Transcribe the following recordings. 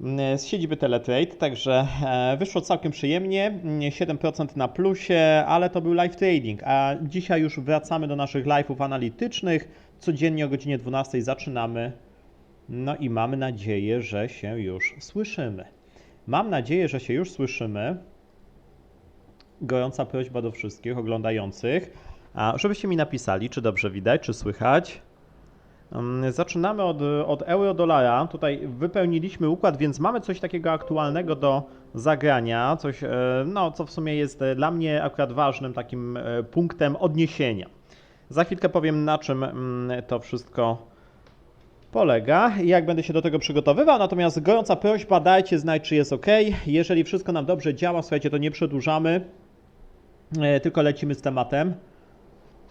mm, z siedziby Teletrade, także e, wyszło całkiem przyjemnie, mm, 7% na plusie, ale to był live trading, a dzisiaj już wracamy do naszych live'ów analitycznych, codziennie o godzinie 12 zaczynamy, no i mamy nadzieję, że się już słyszymy. Mam nadzieję, że się już słyszymy. Gorąca prośba do wszystkich oglądających, żebyście mi napisali, czy dobrze widać, czy słychać. Zaczynamy od, od euro-dolara. Tutaj wypełniliśmy układ, więc mamy coś takiego aktualnego do zagrania, coś, e, no, co w sumie jest e, dla mnie akurat ważnym takim e, punktem odniesienia. Za chwilkę powiem, na czym mm, to wszystko polega i jak będę się do tego przygotowywał. Natomiast gorąca prośba, dajcie znać, czy jest ok. Jeżeli wszystko nam dobrze działa, słuchajcie, to nie przedłużamy, tylko lecimy z tematem.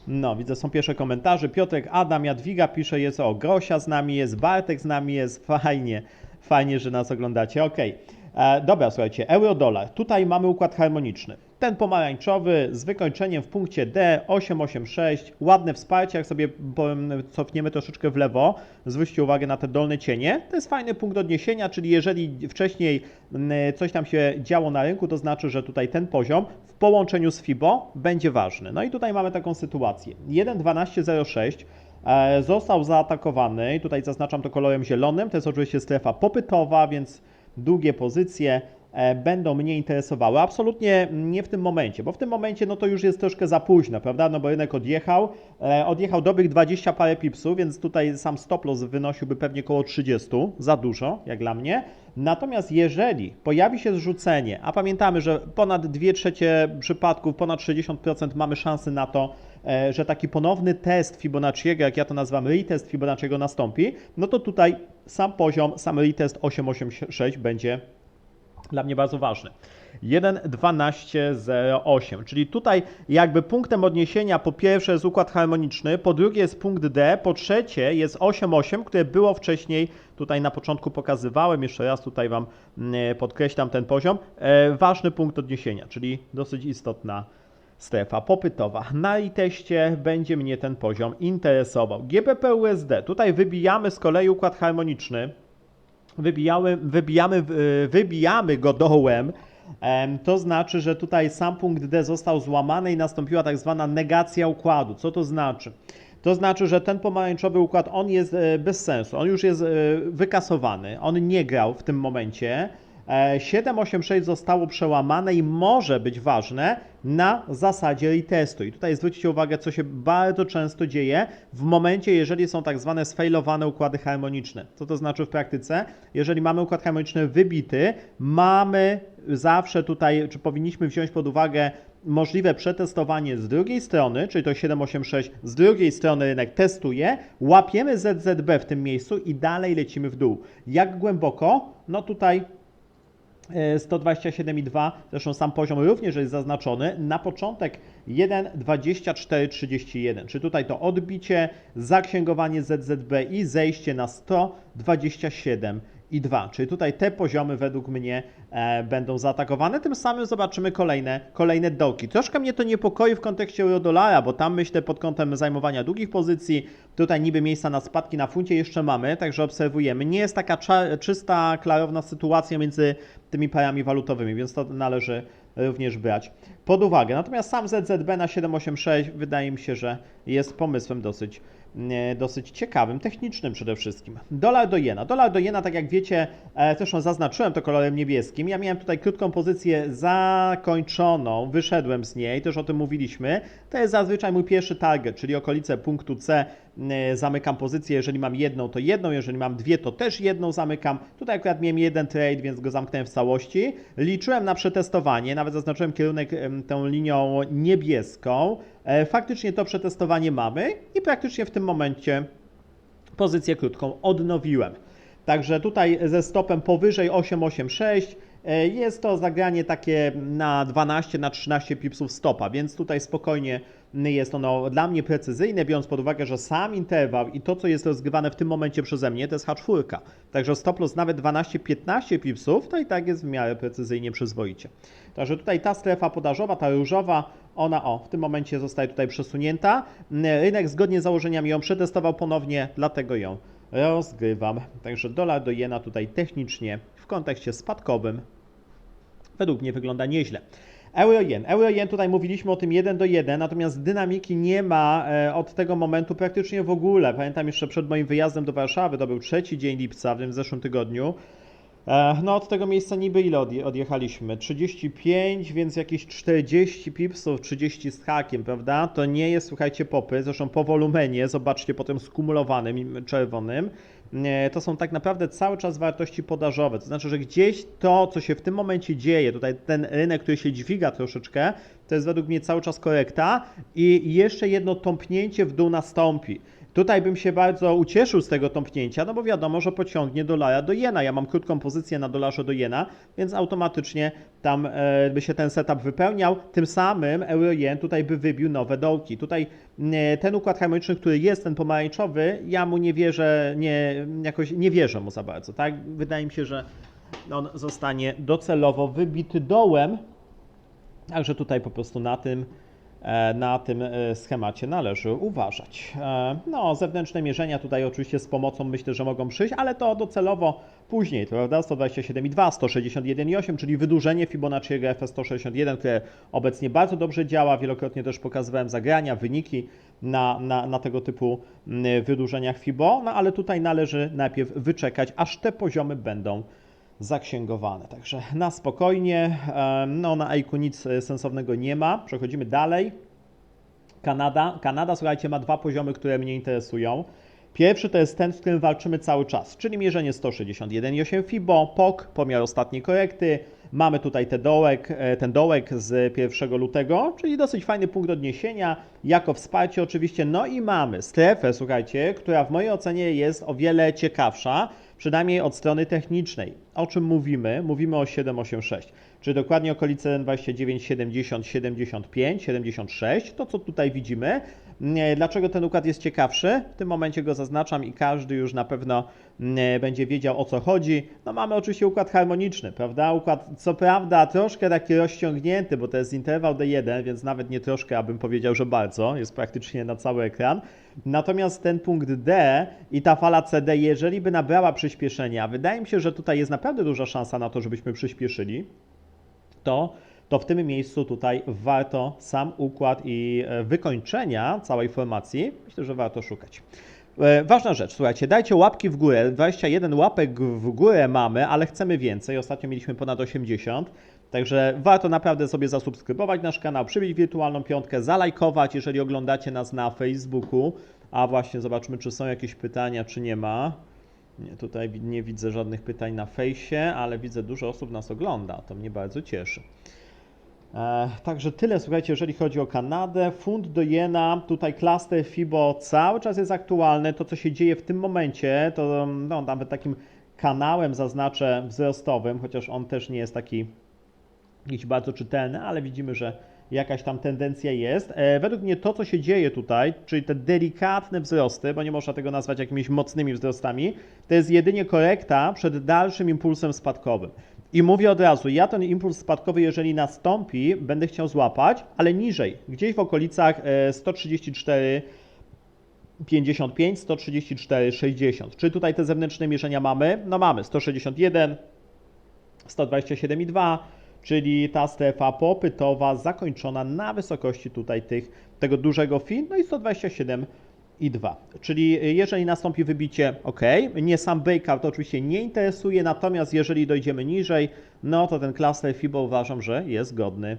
No, widzę, są pierwsze komentarze. Piotrek, Adam, Jadwiga pisze, jest o, Grosia z nami jest, Bartek z nami jest, fajnie, fajnie, że nas oglądacie, okej. E, Dobra, słuchajcie, euro-dolar. Tutaj mamy układ harmoniczny. Ten pomarańczowy z wykończeniem w punkcie D 886, ładne wsparcie, jak sobie cofniemy troszeczkę w lewo, zwróćcie uwagę na te dolne cienie. To jest fajny punkt odniesienia, czyli jeżeli wcześniej mm, coś tam się działo na rynku, to znaczy, że tutaj ten poziom w połączeniu z FIBO będzie ważny. No i tutaj mamy taką sytuację. 1.1206 e, został zaatakowany tutaj zaznaczam to kolorem zielonym, to jest oczywiście strefa popytowa, więc długie pozycje będą mnie interesowały. Absolutnie nie w tym momencie, bo w tym momencie no to już jest troszkę za późno, prawda? No bo rynek odjechał, e, odjechał dobrych 20 parę pipsów, więc tutaj sam stop loss wynosiłby pewnie około 30, za dużo jak dla mnie. Natomiast jeżeli pojawi się zrzucenie, a pamiętamy, że ponad 2 trzecie przypadków, ponad 60% mamy szansy na to, e, że taki ponowny test Fibonacciego, jak ja to nazywam, retest Fibonacciego nastąpi, no to tutaj sam poziom, sam retest 886 będzie dla mnie bardzo ważny. 1.1208, czyli tutaj jakby punktem odniesienia po pierwsze jest układ harmoniczny, po drugie jest punkt D, po trzecie jest 8.8, które było wcześniej, tutaj na początku pokazywałem, jeszcze raz tutaj Wam mm, podkreślam ten poziom, e, ważny punkt odniesienia, czyli dosyć istotna strefa popytowa. Na teście będzie mnie ten poziom interesował. GBP USD, tutaj wybijamy z kolei układ harmoniczny, wybijamy, wybijamy, y, wybijamy go dołem, em, to znaczy, że tutaj sam punkt D został złamany i nastąpiła tak zwana negacja układu. Co to znaczy? To znaczy, że ten pomarańczowy układ, on jest e, bez sensu, on już jest e, wykasowany, on nie grał w tym momencie. E, 786 zostało przełamane i może być ważne na zasadzie retestu. I tutaj zwróćcie uwagę, co się bardzo często dzieje w momencie, jeżeli są tak zwane sfailowane układy harmoniczne. Co to znaczy w praktyce? Jeżeli mamy układ harmoniczny wybity, mamy zawsze tutaj, czy powinniśmy wziąć pod uwagę możliwe przetestowanie z drugiej strony, czyli to 786, z drugiej strony rynek testuje, łapiemy ZZB w tym miejscu i dalej lecimy w dół. Jak głęboko? No tutaj e, 127,2, zresztą sam poziom również jest zaznaczony, na początek 1,2431, czy tutaj to odbicie, zaksięgowanie ZZB i zejście na 127 i 2, czyli tutaj te poziomy według mnie e, będą zaatakowane, tym samym zobaczymy kolejne, kolejne dołki. Troszkę mnie to niepokoi w kontekście euro-dolara, bo tam myślę pod kątem zajmowania długich pozycji, tutaj niby miejsca na spadki na funcie jeszcze mamy, także obserwujemy. Nie jest taka czysta, klarowna sytuacja między tymi parami walutowymi, więc to należy również brać pod uwagę. Natomiast sam ZZB na 786 wydaje mi się, że jest pomysłem dosyć, dosyć ciekawym, technicznym przede wszystkim. Dolar do jena. Dolar do jena, tak jak wiecie, e, zresztą zaznaczyłem to kolorem niebieskim. Ja miałem tutaj krótką pozycję zakończoną, wyszedłem z niej, też o tym mówiliśmy. To jest zazwyczaj mój pierwszy target, czyli okolice punktu C e, zamykam pozycję, jeżeli mam jedną, to jedną, jeżeli mam dwie, to też jedną zamykam. Tutaj akurat miałem jeden trade, więc go zamknąłem w całości. Liczyłem na przetestowanie, nawet zaznaczyłem kierunek tą linią niebieską. E, Faktycznie to przetestowanie mamy i praktycznie w tym momencie pozycję krótką odnowiłem. Także tutaj ze stopem powyżej 886 e, jest to zagranie takie na 12, na 13 pipsów stopa, więc tutaj spokojnie jest ono dla mnie precyzyjne, biorąc pod uwagę, że sam interwał i to, co jest rozgrywane w tym momencie przeze mnie, to jest H4. Także stop loss nawet 12-15 pipsów, to i tak jest w miarę precyzyjnie przyzwoicie. Także tutaj ta strefa podażowa, ta różowa, ona o, w tym momencie zostaje tutaj przesunięta. Rynek zgodnie z założeniami ją przetestował ponownie, dlatego ją rozgrywam. Także dolar do jena tutaj technicznie w kontekście spadkowym według mnie wygląda nieźle. Euro-jen. Euro-jen tutaj mówiliśmy o tym 1 do 1, natomiast dynamiki nie ma e, od tego momentu praktycznie w ogóle. Pamiętam jeszcze przed moim wyjazdem do Warszawy, to był trzeci dzień lipca w tym zeszłym tygodniu. E, No od tego miejsca niby ile odje- odjechaliśmy? 35, więc jakieś 40 pipsów, 30 z hakiem, prawda? To nie jest, słuchajcie, popy, zresztą po wolumenie, zobaczcie po tym skumulowanym czerwonym, to są tak naprawdę cały czas wartości podażowe. To znaczy, że gdzieś to, co się w tym momencie dzieje, tutaj ten rynek, który się dźwiga troszeczkę, to jest według mnie cały czas korekta i jeszcze jedno tąpnięcie w dół nastąpi. Tutaj bym się bardzo ucieszył z tego tąpnięcia, no bo wiadomo, że pociągnie dolara do jena. Ja mam krótką pozycję na dolarze do jena, więc automatycznie tam e, by się ten setup wypełniał. Tym samym euro-jen tutaj by wybił nowe dołki. Tutaj e, ten układ harmoniczny, który jest, ten pomarańczowy, ja mu nie wierzę, nie, jakoś nie wierzę mu za bardzo, tak? Wydaje mi się, że on zostanie docelowo wybity dołem, Także tutaj po prostu na tym, na tym e, schemacie należy uważać. E, No, zewnętrzne mierzenia tutaj oczywiście z pomocą myślę, że mogą przyjść, ale to docelowo później, prawda? 127,2, 161,8, czyli wydłużenie Fibonacciego FS 161, które obecnie bardzo dobrze działa. Wielokrotnie też pokazywałem zagrania, wyniki na, na, na tego typu mm, wydłużeniach Fibo, no ale tutaj należy najpierw wyczekać, aż te poziomy będą zaksięgowane. Także na spokojnie. No, na Eiku nic e, sensownego nie ma. Przechodzimy dalej. Kanada. Kanada, słuchajcie, ma dwa poziomy, które mnie interesują. Pierwszy to jest ten, z którym walczymy cały czas, czyli mierzenie 161,8 FIBO, POK, pomiar ostatniej korekty. Mamy tutaj ten dołek, e, ten dołek z 1 lutego, czyli dosyć fajny punkt odniesienia, jako wsparcie oczywiście. No i mamy strefę, słuchajcie, która w mojej ocenie jest o wiele ciekawsza, przynajmniej od strony technicznej. O czym mówimy? Mówimy o 786, czyli dokładnie okolice 29, 70, 75, 76, to co tutaj widzimy. Dlaczego ten układ jest ciekawszy? W tym momencie go zaznaczam i każdy już na pewno mm, będzie wiedział o co chodzi. No mamy oczywiście układ harmoniczny, prawda? Układ co prawda troszkę taki rozciągnięty, bo to jest interwał D1, więc nawet nie troszkę, abym powiedział, że bardzo, jest praktycznie na cały ekran. Natomiast ten punkt D i ta fala CD, jeżeli by nabrała przyspieszenia, wydaje mi się, że tutaj jest naprawdę duża szansa na to, żebyśmy przyspieszyli to, to w tym miejscu tutaj warto sam układ i e, wykończenia całej formacji, myślę, że warto szukać. E, Ważna rzecz, słuchajcie, dajcie łapki w górę. 21 łapek w górę mamy, ale chcemy więcej. Ostatnio mieliśmy ponad 80. Także warto naprawdę sobie zasubskrybować nasz kanał, przybić wirtualną piątkę, zalajkować, jeżeli oglądacie nas na Facebooku. A właśnie, zobaczmy, czy są jakieś pytania, czy nie ma. Nie, tutaj nie widzę żadnych pytań na fejsie, ale widzę dużo osób nas ogląda. To mnie bardzo cieszy. E, także tyle, słuchajcie, jeżeli chodzi o Kanadę. Funt do jena, tutaj cluster FIBO cały czas jest aktualny. To, co się dzieje w tym momencie, to no, nawet takim kanałem zaznaczę wzrostowym, chociaż on też nie jest taki jakiś bardzo czytelny, ale widzimy, że jakaś tam tendencja jest. E, według mnie to, co się dzieje tutaj, czyli te delikatne wzrosty, bo nie można tego nazwać jakimiś mocnymi wzrostami, to jest jedynie korekta przed dalszym impulsem spadkowym. I mówię od razu, ja ten impuls spadkowy, jeżeli nastąpi, będę chciał złapać, ale niżej, gdzieś w okolicach e, 134 55, 134, 60. Czy tutaj te zewnętrzne mierzenia mamy? No mamy 161, 127,2, czyli ta strefa popytowa zakończona na wysokości tutaj tych, tego dużego fin, no i 127,2. Czyli jeżeli nastąpi wybicie, ok, nie sam breakout oczywiście nie interesuje, natomiast jeżeli dojdziemy niżej, no to ten cluster FIBO uważam, że jest godny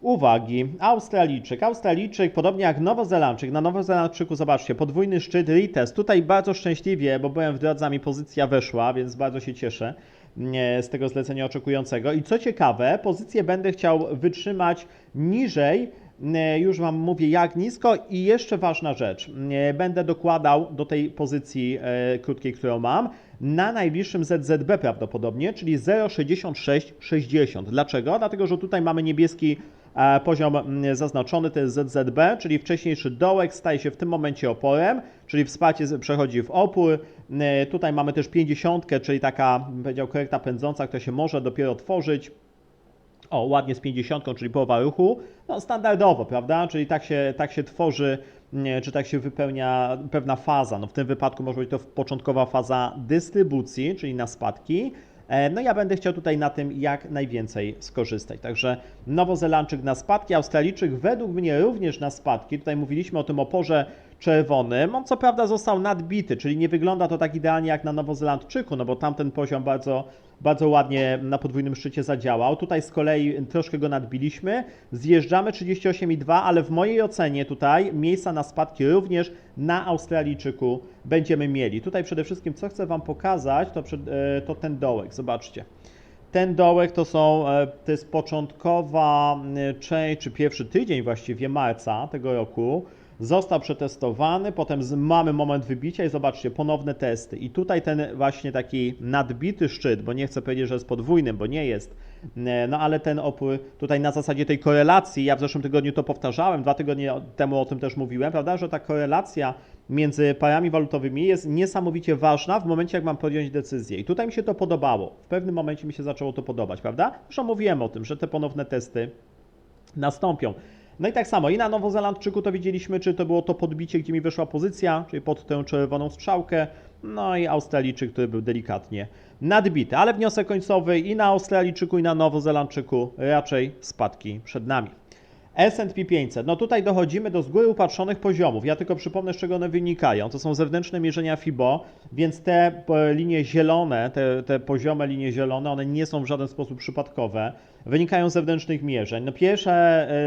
uwagi. Australijczyk. Australijczyk, podobnie jak Nowozelandczyk. Na Nowozelandczyku, zobaczcie, podwójny szczyt retest. Tutaj bardzo szczęśliwie, bo byłem w drodze, mi pozycja weszła, więc bardzo się cieszę z tego zlecenia oczekującego. I co ciekawe, pozycję będę chciał wytrzymać niżej, już Wam mówię jak nisko i jeszcze ważna rzecz, nie, będę dokładał do tej pozycji e, krótkiej, którą mam, na najbliższym ZZB prawdopodobnie, czyli 0,6660. Dlaczego? Dlatego, że tutaj mamy niebieski e, poziom zaznaczony, to jest ZZB, czyli wcześniejszy dołek staje się w tym momencie oporem, czyli wsparcie przechodzi w opór. E, Tutaj mamy też 50, czyli taka, bym powiedział, korekta pędząca, która się może dopiero tworzyć. O, ładnie z 50, czyli połowa ruchu. No standardowo, prawda? Czyli tak się, tak się tworzy czy tak się wypełnia pewna faza. No w tym wypadku może być to początkowa faza dystrybucji, czyli na spadki. E, No ja będę chciał tutaj na tym jak najwięcej skorzystać. Także Nowozelandczyk na spadki, Australijczyk według mnie również na spadki. Tutaj mówiliśmy o tym oporze czerwonym. On co prawda został nadbity, czyli nie wygląda to tak idealnie jak na Nowozelandczyku, no bo tamten poziom bardzo, bardzo ładnie na podwójnym szczycie zadziałał. Tutaj z kolei troszkę go nadbiliśmy. Zjeżdżamy 38,2, ale w mojej ocenie tutaj miejsca na spadki również na Australijczyku będziemy mieli. Tutaj przede wszystkim co chcę Wam pokazać, to, e, to ten dołek. Zobaczcie. Ten dołek to są, e, to jest początkowa e, część, czy pierwszy tydzień właściwie marca tego roku. Został przetestowany, potem mamy moment wybicia i zobaczcie, ponowne testy. I tutaj ten właśnie taki nadbity szczyt, bo nie chcę powiedzieć, że jest podwójnym, bo nie jest, no ale ten opór tutaj na zasadzie tej korelacji, ja w zeszłym tygodniu to powtarzałem, dwa tygodnie temu o tym też mówiłem, prawda, że ta korelacja między parami walutowymi jest niesamowicie ważna w momencie, jak mam podjąć decyzję. I tutaj mi się to podobało. W pewnym momencie mi się zaczęło to podobać, prawda? Zresztą mówiłem o tym, że te ponowne testy nastąpią. No i tak samo, i na Nowozelandczyku to widzieliśmy, czy to było to podbicie, gdzie mi wyszła pozycja, czyli pod tę czerwoną strzałkę, no i Australijczyk, który był delikatnie nadbity. Ale wniosek końcowy i na Australijczyku, i na Nowozelandczyku raczej spadki przed nami. S&P 500. No tutaj dochodzimy do z góry upatrzonych poziomów. Ja tylko przypomnę, z czego one wynikają. To są zewnętrzne mierzenia FIBO, więc te e, linie zielone, te, te poziome linie zielone, one nie są w żaden sposób przypadkowe. Wynikają z zewnętrznych mierzeń. No pierwsze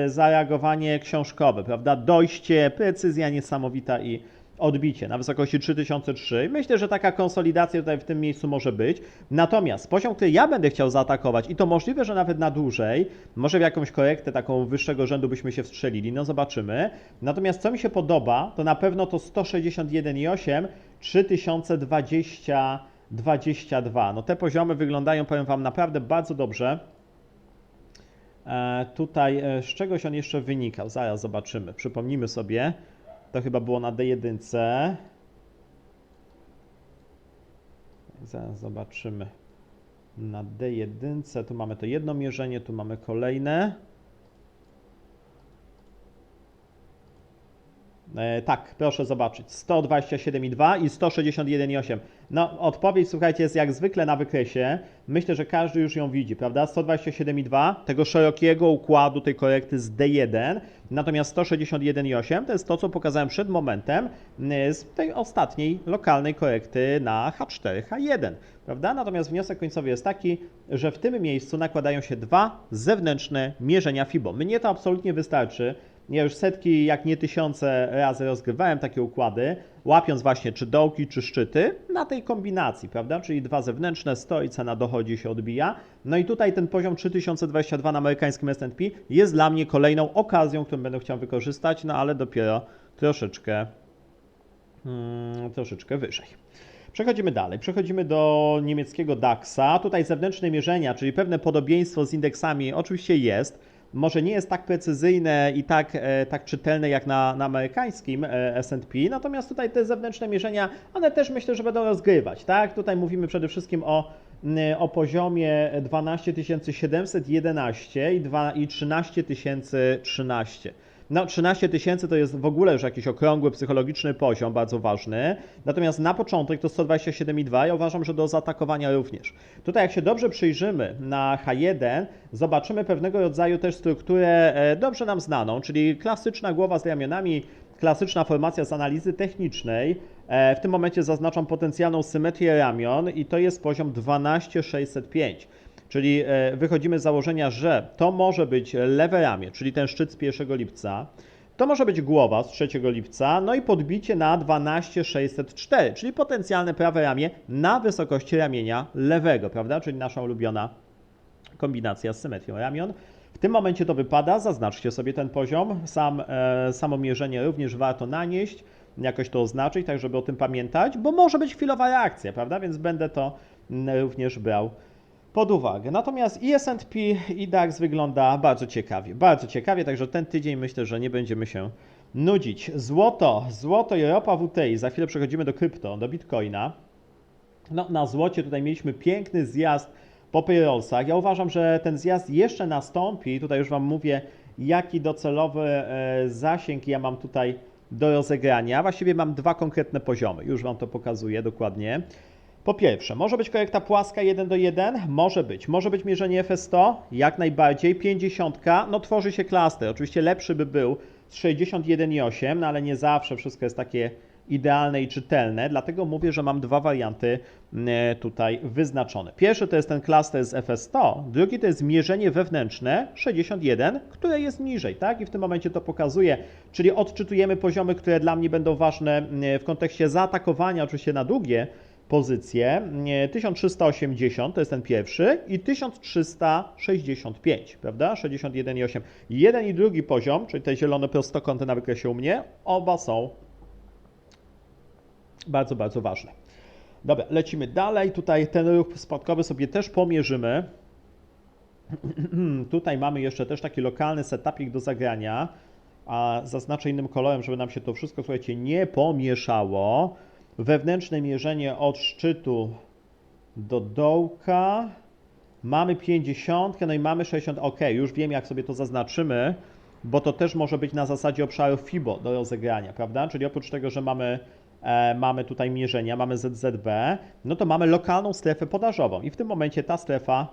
e, zareagowanie książkowe, prawda? Dojście, precyzja niesamowita i odbicie na wysokości 3003. Myślę, że taka konsolidacja tutaj w tym miejscu może być. Natomiast poziom, który ja będę chciał zaatakować i to możliwe, że nawet na dłużej, może w jakąś korektę taką wyższego rzędu byśmy się wstrzelili, no zobaczymy. Natomiast co mi się podoba, to na pewno to 161,8 3020 22. No te poziomy wyglądają, powiem Wam, naprawdę bardzo dobrze. E, tutaj e, z czegoś on jeszcze wynikał, zaraz zobaczymy. Przypomnijmy sobie. To chyba było na D1. Zaraz zobaczymy. Na D1 tu mamy to jedno mierzenie, tu mamy kolejne. Tak, proszę zobaczyć. 127,2 i 161,8. No, odpowiedź, słuchajcie, jest jak zwykle na wykresie. Myślę, że każdy już ją widzi, prawda? 127,2 tego szerokiego układu tej korekty z D1, natomiast 161,8 to jest to, co pokazałem przed momentem y, z tej ostatniej lokalnej korekty na H4, H1, prawda? Natomiast wniosek końcowy jest taki, że w tym miejscu nakładają się dwa zewnętrzne mierzenia FIBO. Mnie to absolutnie wystarczy. Ja już setki, jak nie tysiące razy rozgrywałem takie układy, łapiąc właśnie czy dołki, czy szczyty na tej kombinacji, prawda? Czyli dwa zewnętrzne, stoi, cena dochodzi, się odbija. No i tutaj ten poziom 3022 na amerykańskim S&P jest dla mnie kolejną okazją, którą będę chciał wykorzystać, no ale dopiero troszeczkę, hmm, troszeczkę wyżej. Przechodzimy dalej. Przechodzimy do niemieckiego DAX-a. Tutaj zewnętrzne mierzenia, czyli pewne podobieństwo z indeksami oczywiście jest może nie jest tak precyzyjne i tak, e, tak czytelne jak na, na amerykańskim e, S&P, natomiast tutaj te zewnętrzne mierzenia, one też myślę, że będą rozgrywać, tak? Tutaj mówimy przede wszystkim o, o poziomie 12 711 i, i 13 013. No, 13 tysięcy to jest w ogóle już jakiś okrągły psychologiczny poziom, bardzo ważny. Natomiast na początek to 127,2 ja uważam, że do zaatakowania również. Tutaj jak się dobrze przyjrzymy na H1, zobaczymy pewnego rodzaju też strukturę e, dobrze nam znaną, czyli klasyczna głowa z ramionami, klasyczna formacja z analizy technicznej. E, W tym momencie zaznaczam potencjalną symetrię ramion i to jest poziom 12605. Czyli e, wychodzimy z założenia, że to może być lewe ramię, czyli ten szczyt z 1 lipca, to może być głowa z 3 lipca, no i podbicie na 12604, czyli potencjalne prawe ramię na wysokości ramienia lewego, prawda? Czyli nasza ulubiona kombinacja z symetrią ramion. W tym momencie to wypada, zaznaczcie sobie ten poziom. Sam, e, samo mierzenie również warto nanieść, jakoś to oznaczyć, tak żeby o tym pamiętać, bo może być chwilowa reakcja, prawda? Więc będę to mm, również brał pod uwagę. Natomiast i S&P i DAX wygląda bardzo ciekawie, bardzo ciekawie, także ten tydzień myślę, że nie będziemy się nudzić. Złoto, złoto i ropa WTI, za chwilę przechodzimy do krypto, do Bitcoina. No, na złocie tutaj mieliśmy piękny zjazd po payrollsach. Ja uważam, że ten zjazd jeszcze nastąpi. Tutaj już Wam mówię, jaki docelowy e, zasięg ja mam tutaj do rozegrania. Właściwie mam dwa konkretne poziomy, już Wam to pokazuję dokładnie. Po pierwsze, może być korekta płaska 1 do 1? Może być. Może być mierzenie FS100? Jak najbardziej. 50, no tworzy się klaster. Oczywiście lepszy by był z 61,8, no ale nie zawsze wszystko jest takie idealne i czytelne, dlatego mówię, że mam dwa warianty e, tutaj wyznaczone. Pierwszy to jest ten klaster z FS100, drugi to jest mierzenie wewnętrzne 61, które jest niżej, tak? I w tym momencie to pokazuje, czyli odczytujemy poziomy, które dla mnie będą ważne e, w kontekście zaatakowania, oczywiście na długie pozycje. E, 1380 to jest ten pierwszy i 1365, prawda? 61,8. Jeden i drugi poziom, czyli te zielone prostokąty na wykresie u mnie, oba są bardzo, bardzo ważne. Dobra, lecimy dalej. Tutaj ten ruch spadkowy sobie też pomierzymy. Tutaj mamy jeszcze też taki lokalny setupik do zagrania. A zaznaczę innym kolorem, żeby nam się to wszystko, słuchajcie, nie pomieszało. Wewnętrzne mierzenie od szczytu do dołka. Mamy 50, no i mamy 60. Ok, już wiem, jak sobie to zaznaczymy, bo to też może być na zasadzie obszaru FIBO do rozegrania, prawda? Czyli oprócz tego, że mamy e, mamy tutaj mierzenia, mamy ZZB, no to mamy lokalną strefę podażową i w tym momencie ta strefa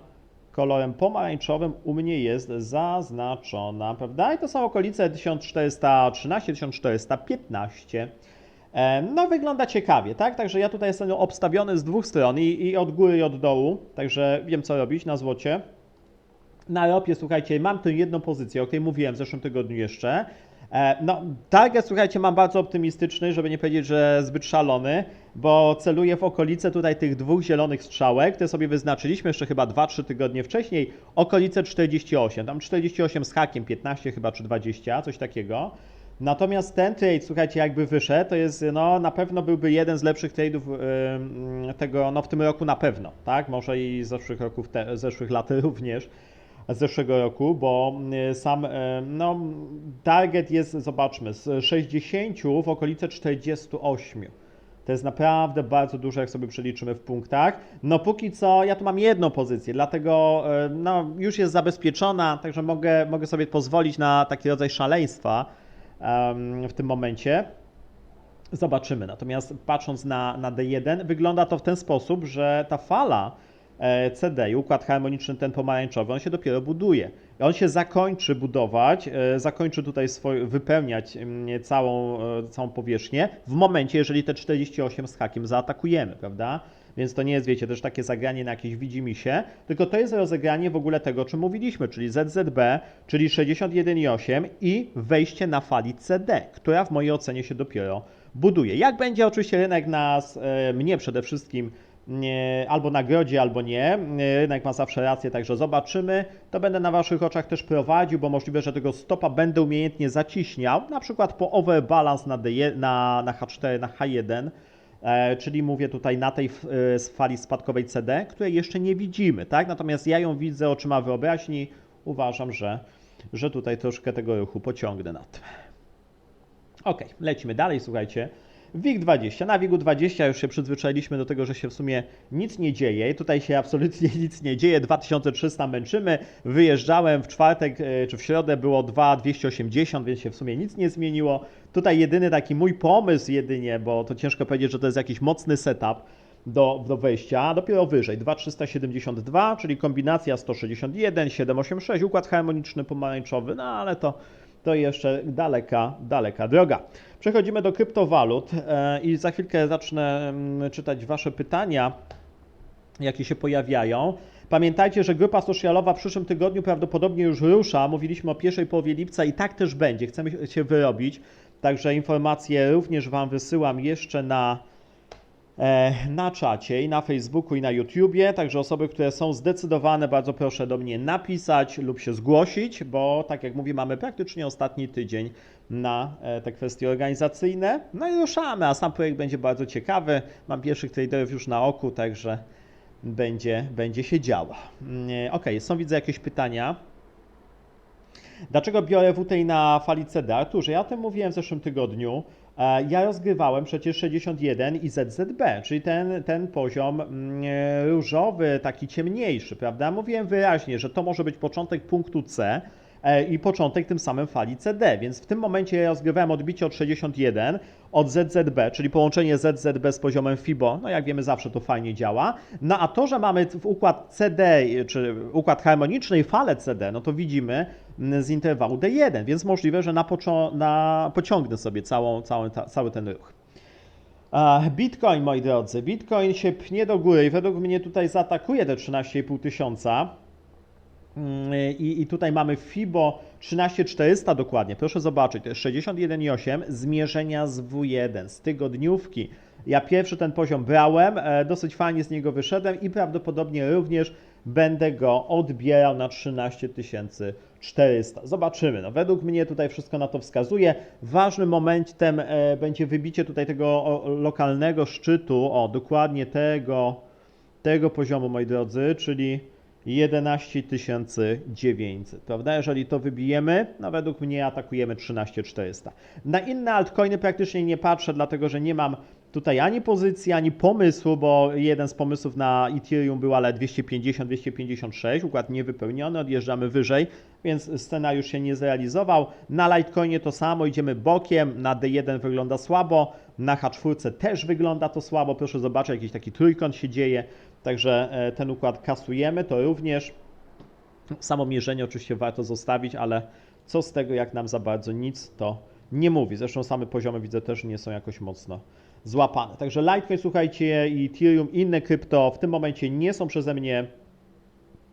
kolorem pomarańczowym u mnie jest zaznaczona, prawda? I to są okolice 1413-1415. E, No, wygląda ciekawie, tak? Także ja tutaj jestem obstawiony z dwóch stron i, i od góry i od dołu, także wiem co robić na złocie. Na ropie, słuchajcie, mam tę jedną pozycję, o której mówiłem w zeszłym tygodniu jeszcze. E, No, target, słuchajcie, mam bardzo optymistyczny, żeby nie powiedzieć, że zbyt szalony, bo celuję w okolice tutaj tych dwóch zielonych strzałek, które sobie wyznaczyliśmy jeszcze chyba 2-3 tygodnie wcześniej, okolice 48, tam 48 z hakiem, 15 chyba czy 20, coś takiego. Natomiast ten trade, słuchajcie, jakby wyszedł, to jest, no, na pewno byłby jeden z lepszych tradeów tego, no, w tym roku na pewno, tak? Może i z zeszłych te, zeszłych lat również z zeszłego roku, bo y, sam y, no, target jest, zobaczmy, z 60 w okolice 48. To jest naprawdę bardzo dużo, jak sobie przeliczymy w punktach. No póki co, ja tu mam jedną pozycję, dlatego y, no, już jest zabezpieczona, także mogę, mogę sobie pozwolić na taki rodzaj szaleństwa w tym momencie. Zobaczymy. Natomiast patrząc na, na D1, wygląda to w ten sposób, że ta fala e, CD, układ harmoniczny, ten pomarańczowy, on się dopiero buduje. On się zakończy budować, e, zakończy tutaj swój, wypełniać mm, całą, e, całą powierzchnię w momencie, jeżeli te 48 z hakiem zaatakujemy, prawda? Więc to nie jest, wiecie, też takie zagranie na jakieś widzimisię, tylko to jest rozegranie w ogóle tego, o czym mówiliśmy, czyli ZZB, czyli 61,8 i wejście na fali CD, która w mojej ocenie się dopiero buduje. Jak będzie oczywiście rynek nas, e, mnie przede wszystkim albo nagrodzi, albo nie. Rynek ma zawsze rację, także zobaczymy. To będę na Waszych oczach też prowadził, bo możliwe, że tego stopa będę umiejętnie zaciśniał, na przykład po overbalance na, D1, na, na H4, na H1. E, czyli mówię tutaj na tej e, fali spadkowej CD, której jeszcze nie widzimy, tak? Natomiast ja ją widzę oczyma wyobraźni. Uważam, że, że tutaj troszkę tego ruchu pociągnę na tym. Ok, lecimy dalej, słuchajcie. WIG20. Na WIG-u 20 już się przyzwyczailiśmy do tego, że się w sumie nic nie dzieje. Tutaj się absolutnie nic nie dzieje. 2300 męczymy. Wyjeżdżałem w czwartek e, czy w środę było 2280, więc się w sumie nic nie zmieniło. Tutaj jedyny taki mój pomysł jedynie, bo to ciężko powiedzieć, że to jest jakiś mocny setup do, do wejścia, dopiero wyżej 2372, czyli kombinacja 161, 786, układ harmoniczny pomarańczowy, no ale to to jeszcze daleka, daleka droga. Przechodzimy do kryptowalut e, i za chwilkę zacznę mm, czytać Wasze pytania, jakie się pojawiają. Pamiętajcie, że grupa socialowa w przyszłym tygodniu prawdopodobnie już rusza. Mówiliśmy o pierwszej połowie lipca i tak też będzie. Chcemy się wyrobić. Także informacje również Wam wysyłam jeszcze na, na czacie i na Facebooku i na YouTubie. Także osoby, które są zdecydowane, bardzo proszę do mnie napisać lub się zgłosić, bo tak jak mówię, mamy praktycznie ostatni tydzień na e, te kwestie organizacyjne. No i ruszamy, a sam projekt będzie bardzo ciekawy. Mam pierwszych traderów już na oku, także będzie, będzie się działo. Ok, są widzę jakieś pytania. Dlaczego biorę WTI na fali CD? Arturze, ja o tym mówiłem w zeszłym tygodniu. Ja rozgrywałem przecież 61 i ZZB, czyli ten, ten poziom mm, różowy, taki ciemniejszy, prawda? Mówiłem wyraźnie, że to może być początek punktu C, i początek tym samym fali CD, więc w tym momencie ja rozgrywałem odbicie od 61 od ZZB, czyli połączenie ZZB z poziomem FIBO, no jak wiemy zawsze to fajnie działa, no a to, że mamy w układ CD, czy układ harmoniczny i CD, no to widzimy mm, z interwału D1, więc możliwe, że na, na pociągnę sobie całą, całą, ta, cały ten ruch. A, Bitcoin, moi drodzy, Bitcoin się pnie do góry i według mnie tutaj zaatakuje te 13,5 tysiąca. Mm, I, I tutaj mamy FIBO 13400 dokładnie. Proszę zobaczyć, to jest 61,8 zmierzenia z W1, z tygodniówki. Ja pierwszy ten poziom brałem, e, dosyć fajnie z niego wyszedłem i prawdopodobnie również będę go odbierał na 13400. Zobaczymy. No, według mnie tutaj wszystko na to wskazuje. Ważnym momentem e, będzie wybicie tutaj tego lokalnego szczytu, o dokładnie tego, tego poziomu, moi drodzy, czyli 11 900, prawda? Jeżeli to wybijemy, no według mnie atakujemy 13 400. Na inne altcoiny praktycznie nie patrzę, dlatego że nie mam tutaj ani pozycji, ani pomysłu, bo jeden z pomysłów na Ethereum był ale 250-256, układ niewypełniony, odjeżdżamy wyżej, więc scenariusz się nie zrealizował. Na Litecoinie to samo, idziemy bokiem, na D1 wygląda słabo, na H4 też wygląda to słabo, proszę zobaczyć, jakiś taki trójkąt się dzieje, także e, ten układ kasujemy, to również. Samo mierzenie oczywiście warto zostawić, ale co z tego, jak nam za bardzo nic to nie mówi. Zresztą same poziomy widzę też nie są jakoś mocno złapane. Także Litecoin, słuchajcie, i Ethereum, inne krypto w tym momencie nie są przeze mnie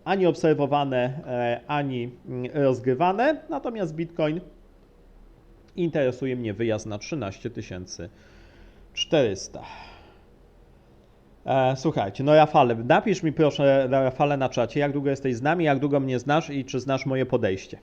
ani obserwowane, e, ani mm, rozgrywane, natomiast Bitcoin interesuje mnie wyjazd na 13 400. E, Słuchajcie, no Rafale, napisz mi proszę, Rafale, na czacie, jak długo jesteś z nami, jak długo mnie znasz i czy znasz moje podejście.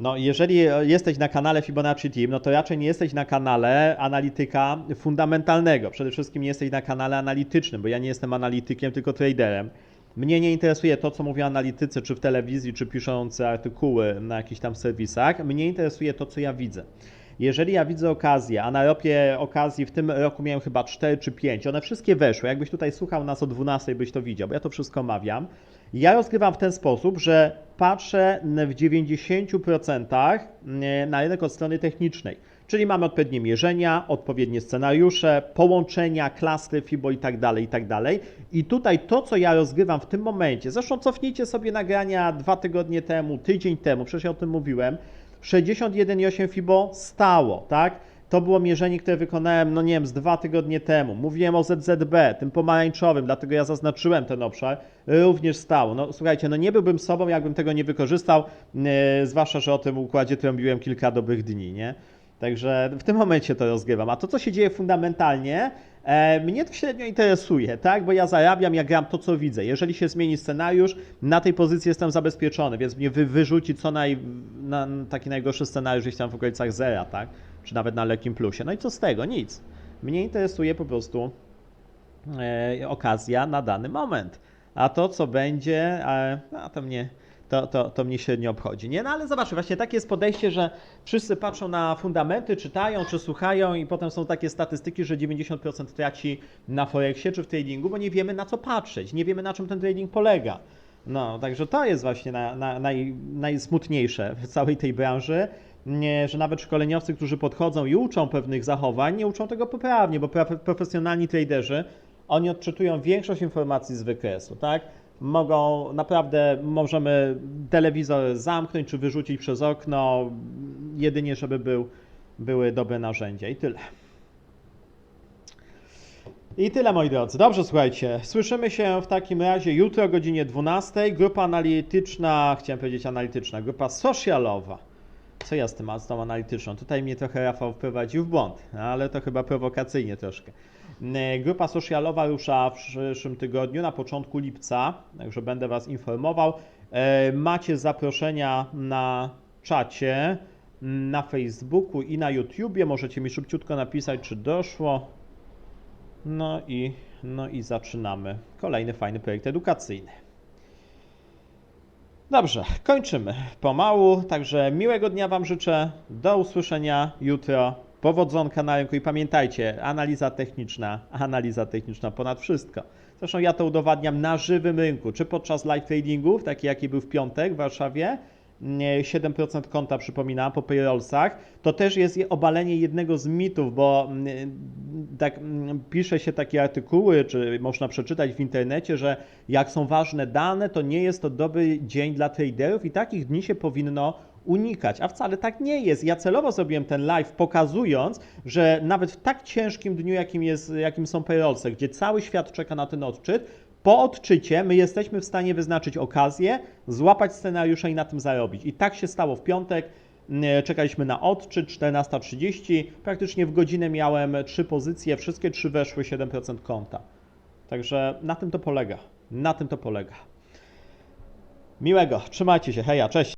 No, jeżeli jesteś na kanale Fibonacci Team, no to raczej nie jesteś na kanale analityka fundamentalnego. Przede wszystkim nie jesteś na kanale analitycznym, bo ja nie jestem analitykiem, tylko traderem. Mnie nie interesuje to, co mówią analitycy, czy w telewizji, czy piszący artykuły na jakichś tam serwisach. Mnie interesuje to, co ja widzę. Jeżeli ja widzę okazję, a na ropie okazji w tym roku miałem chyba 4 czy 5, one wszystkie weszły. Jakbyś tutaj słuchał nas o 12, byś to widział, bo ja to wszystko omawiam. Ja rozgrywam w ten sposób, że patrzę w 90% na rynek od strony technicznej. Czyli mamy odpowiednie mierzenia, odpowiednie scenariusze, połączenia, klastry FIBO i tak dalej, i tak dalej. I tutaj to, co ja rozgrywam w tym momencie, zresztą cofnijcie sobie nagrania dwa tygodnie temu, tydzień temu, przecież ja o tym mówiłem, 61,8 FIBO stało, tak? To było mierzenie, które wykonałem, no nie wiem, z dwa tygodnie temu. Mówiłem o ZZB, tym pomarańczowym, dlatego ja zaznaczyłem ten obszar, również stało. No słuchajcie, no nie byłbym sobą, jakbym tego nie wykorzystał, yy, zwłaszcza, że o tym układzie trąbiłem kilka dobrych dni, nie? Także w tym momencie to rozgrywam. A to, co się dzieje fundamentalnie, e, mnie to średnio interesuje, tak? Bo ja zarabiam, ja gram to, co widzę. Jeżeli się zmieni scenariusz, na tej pozycji jestem zabezpieczony, więc mnie wy, wyrzuci co naj, na, taki najgorszy scenariusz gdzieś tam w okolicach zera, tak? Czy nawet na lekkim plusie. No i co z tego? Nic. Mnie interesuje po prostu e, okazja na dany moment. A to, co będzie, e, a to mnie to, to, to mnie średnio obchodzi. Nie? No ale zobaczcie, właśnie takie jest podejście, że wszyscy patrzą na fundamenty, czytają czy słuchają i potem są takie statystyki, że 90% traci na Forexie czy w tradingu, bo nie wiemy na co patrzeć, nie wiemy na czym ten trading polega. No, także to jest właśnie na, na, naj, najsmutniejsze w całej tej branży, nie, że nawet szkoleniowcy, którzy podchodzą i uczą pewnych zachowań, nie uczą tego poprawnie, bo profesjonalni traderzy, oni odczytują większość informacji z wykresu, tak? mogą, naprawdę możemy telewizor zamknąć czy wyrzucić przez okno, jedynie żeby był, były dobre narzędzia i tyle. I tyle moi drodzy. Dobrze, słuchajcie. Słyszymy się w takim razie jutro o godzinie 12. Grupa analityczna, chciałem powiedzieć analityczna, grupa socialowa. Co ja z tym, z tą analityczną? Tutaj mnie trochę Rafał wprowadził w błąd, ale to chyba prowokacyjnie troszkę. Grupa socialowa rusza w przyszłym tygodniu, na początku lipca, także będę Was informował. E, macie zaproszenia na czacie, na Facebooku i na YouTubie. Możecie mi szybciutko napisać, czy doszło. No i, no i zaczynamy. Kolejny fajny projekt edukacyjny. Dobrze, kończymy pomału. Także miłego dnia Wam życzę. Do usłyszenia jutro. Powodzonka na rynku i pamiętajcie, analiza techniczna, analiza techniczna ponad wszystko. Zresztą ja to udowadniam na żywym rynku, czy podczas live tradingów, taki jaki był w piątek w Warszawie, 7% konta, przypominam, po payrollsach, to też jest je- obalenie jednego z mitów, bo mm, tak mm, pisze się takie artykuły, czy można przeczytać w internecie, że jak są ważne dane, to nie jest to dobry dzień dla traderów i takich dni się powinno unikać, a wcale tak nie jest. Ja celowo zrobiłem ten live pokazując, że nawet w tak ciężkim dniu, jakim, jest, jakim są payrollsy, gdzie cały świat czeka na ten odczyt, po odczycie my jesteśmy w stanie wyznaczyć okazję, złapać scenariusze i na tym zarobić. I tak się stało w piątek. Mm, Czekaliśmy na odczyt 14.30. Praktycznie w godzinę miałem trzy pozycje, wszystkie trzy weszły 7% konta. Także na tym to polega. Na tym to polega. Miłego, trzymajcie się, heja, cześć.